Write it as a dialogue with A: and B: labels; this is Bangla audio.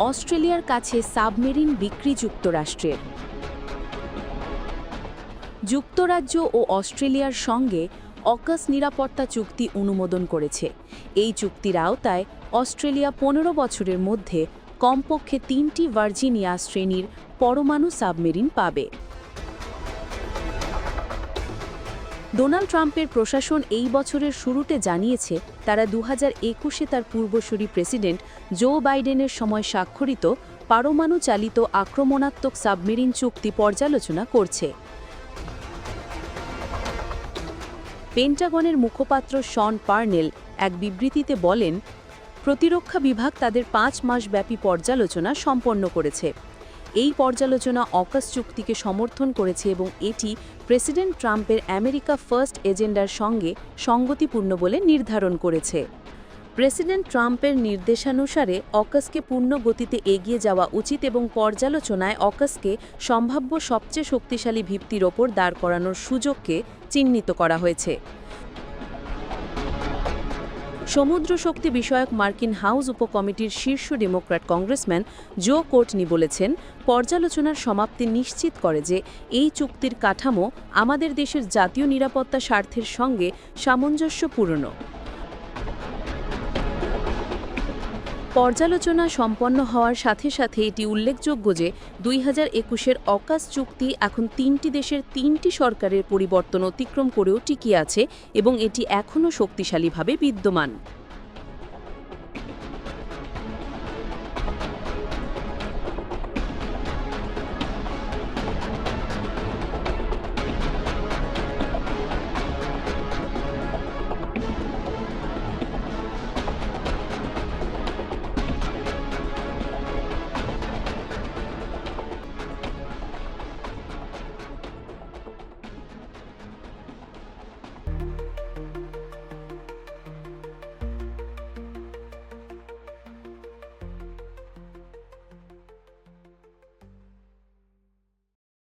A: অস্ট্রেলিয়ার কাছে সাবমেরিন বিক্রি যুক্তরাষ্ট্রের। যুক্তরাজ্য ও অস্ট্রেলিয়ার সঙ্গে অকাস নিরাপত্তা চুক্তি অনুমোদন করেছে। এই চুক্তির আওতায় অস্ট্রেলিয়া পনেরো বছরের মধ্যে কমপক্ষে তিনটি ভার্জিনিয়া শ্রেণির পরমাণু সাবমেরিন পাবে। ডোনাল্ড ট্রাম্পের প্রশাসন এই বছরের শুরুতে জানিয়েছে, তারা দু হাজার একুশে তার পূর্বসূরি প্রেসিডেন্ট জো বাইডেনের সময় স্বাক্ষরিত পারমাণু চালিত আক্রমণাত্মক সাবমেরিন চুক্তি পর্যালোচনা করছে। পেন্টাগনের মুখপাত্র শন পার্নেল এক বিবৃতিতে বলেন, প্রতিরক্ষা বিভাগ তাদের পাঁচ মাসব্যাপী পর্যালোচনা সম্পন্ন করেছে। এই পর্যালোচনা অকাস চুক্তিকে সমর্থন করেছে এবং এটি প্রেসিডেন্ট ট্রাম্পের আমেরিকা ফার্স্ট এজেন্ডার সঙ্গে সঙ্গতিপূর্ণ বলে নির্ধারণ করেছে। প্রেসিডেন্ট ট্রাম্পের নির্দেশানুসারে অকাসকে পূর্ণ গতিতে এগিয়ে যাওয়া উচিত এবং পর্যালোচনায় অকাসকে সম্ভাব্য সবচেয়ে শক্তিশালী ভিত্তির ওপর দাঁড় করানোর সুযোগকে চিহ্নিত করা হয়েছে। সমুদ্র শক্তি বিষয়ক মার্কিন হাউস উপকমিটির শীর্ষ ডেমোক্র্যাট কংগ্রেসম্যান জো কোর্টনি বলেছেন, পর্যালোচনার সমাপ্তি নিশ্চিত করে যে এই চুক্তির কাঠামো আমাদের দেশের জাতীয় নিরাপত্তা স্বার্থের সঙ্গে সামঞ্জস্যপূর্ণ। পর্যালোচনা সম্পন্ন হওয়ার সাথে সাথে এটি উল্লেখযোগ্য যে দুই হাজার একুশের অকাশ চুক্তি এখন তিনটি দেশের তিনটি সরকারের পরিবর্তন অতিক্রম করেও টিকিয়ে আছে এবং এটি এখনও শক্তিশালীভাবে বিদ্যমান।